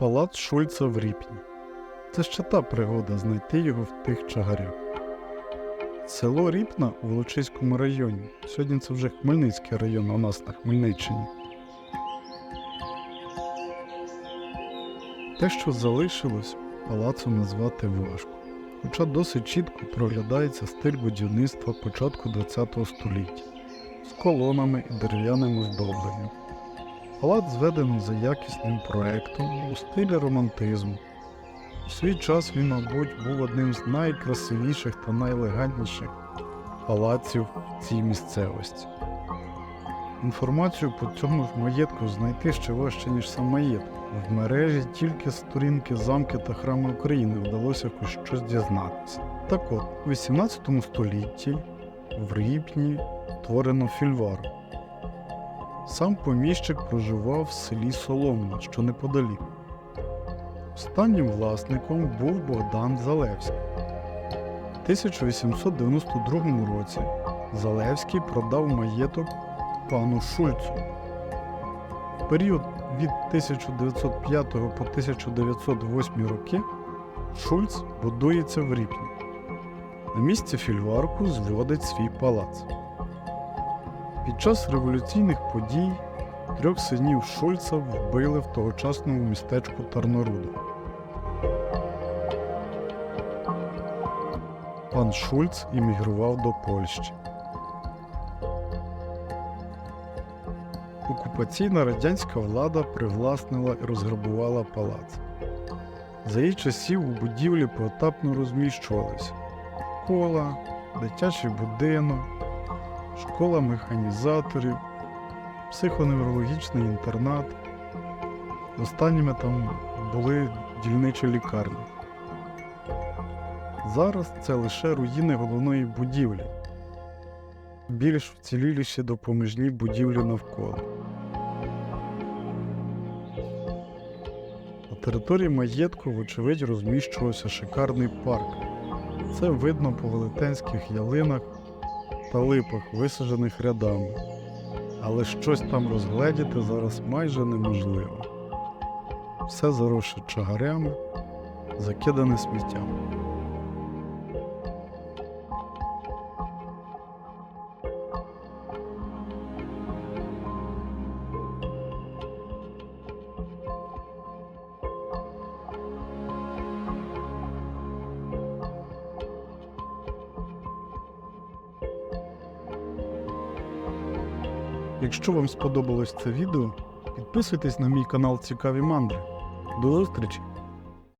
Палац Шульца в Ріпні. Це ще та пригода знайти його в тих чагарях. Село Ріпна у Волочиському районі. Сьогодні це вже Хмельницький район у нас на Хмельниччині. Те, що залишилось, палацом назвати важко. Хоча досить чітко проглядається стиль будівництва початку ХХ століття з колонами і дерев'яним оздобленням. Палац зведено за якісним проектом у стилі романтизму. У свій час він, мабуть, був одним з найкрасивіших та найелегантніших палаців в цій місцевості. Інформацію по цьому маєтку знайти ще важче, ніж сам маєток. В мережі тільки сторінки замки та храми України вдалося хоч щось дізнатися. Так от, у 18 столітті в Ріпні створено фільвару. Сам поміщик проживав в селі Соломна, що неподалік. Останнім власником був Богдан Залевський. В 1892 році Залевський продав маєток пану Шульцу. В період від 1905 по 1908 роки Шульц будується в Ріпні. На місці фільварку зводить свій палац. Під час революційних подій трьох синів Шульца вбили в тогочасному містечку Тарноруда. Пан Шульц іммігрував до Польщі. Окупаційна радянська влада привласнила і розграбувала палац. За її часів у будівлі поетапно розміщувалися школа, дитячий будинок, школа механізаторів, психоневрологічний інтернат. Останніми там були дільничі лікарні. Зараз це лише руїни головної будівлі, більш вціліліші допоміжні будівлі навколо. На території маєтку, вочевидь, розміщувався шикарний парк. Це видно по велетенських ялинах та липах, висаджених рядами. Але щось там розгледіти зараз майже неможливо. Все заросше чагарями, закидане сміттям. Якщо вам сподобалось це відео, підписуйтесь на мій канал Цікаві мандри. До зустрічі!